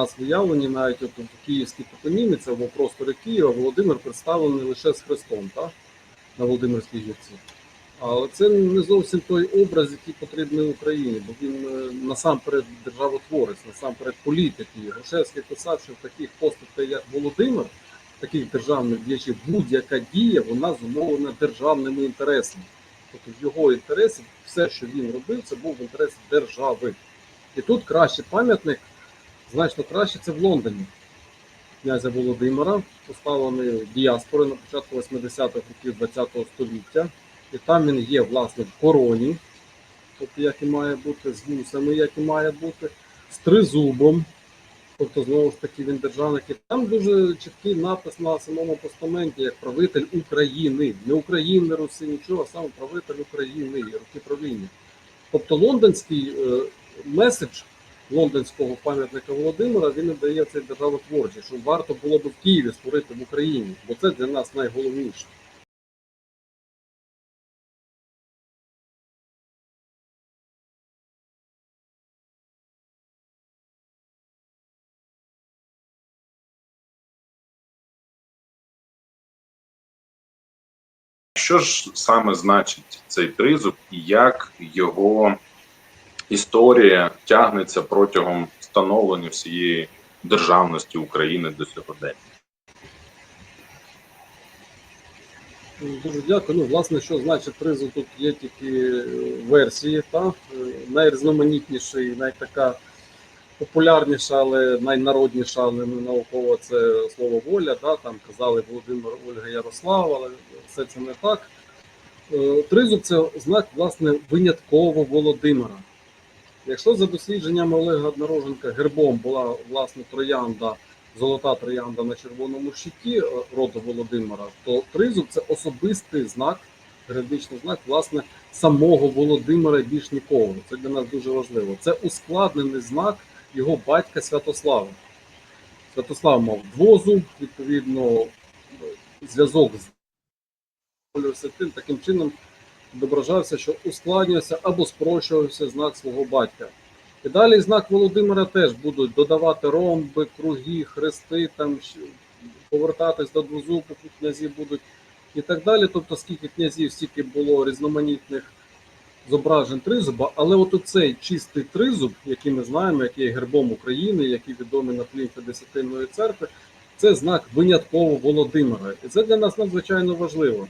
нас виявлені навіть от в київській топонімі, це в просторі Києва, Володимир представлений лише з хрестом, так? на Володимирській гірці. Але це не зовсім той образ, який потрібний Україні, бо він е, насамперед державотворець, насамперед політик. І Грушевський писав, що в таких постатей, як Володимир, таких державних діячів, будь-яка дія, вона зумовлена державними інтересами. Тобто в його інтересі все, що він робив, це був в інтересі держави. І тут краще пам'ятник, значно краще це в Лондоні. Князя Володимира, поставлений діаспори на початку 80-х років ХХ століття. І там він є, власне, в короні, тобто як і має бути, з вусами, як і має бути, з тризубом. Тобто, знову ж таки, він державник. І там дуже чіткий напис на самому постаменті, як правитель України. Не України, Руси, нічого, а саме правитель України, і роки правління. Тобто лондонський е, меседж лондонського пам'ятника Володимира він дає цей державотворчий, що варто було б в Києві створити в Україні, бо це для нас найголовніше. Що ж саме значить цей тризуб і як його історія тягнеться протягом становлення всієї державності України до сьогодення? Дуже дякую. Ну, власне, що значить тризуб, тут є тільки е, версії, та? Е, найрізноманітніший, найтака популярніша, але найнародніша, але не наукова це слово воля. Да? Там казали Володимир Ольга Ярослава, але все це не так. Е, Тризуб це знак, власне, винятково Володимира. Якщо за дослідженнями Олега Однороженка гербом була власне троянда, золота троянда на червоному щиті е, роду Володимира, то тризуб це особистий знак, героїчний знак, власне, самого Володимира більш. Це для нас дуже важливо. Це ускладнений знак його батька Святослава. Святослав мав двозуб, відповідно, зв'язок з Святим таким чином відображався, що ускладнювався або спрощувався знак свого батька. І далі знак Володимира теж будуть додавати ромби, круги, хрести, там повертатись до двозубу, князі будуть і так далі. Тобто, скільки князів, стільки було різноманітних зображень тризуба, але от оцей чистий тризуб, який ми знаємо, який є гербом України, який відомий на плінфі Десятинної церкви, це знак винятково Володимира. І це для нас надзвичайно важливо.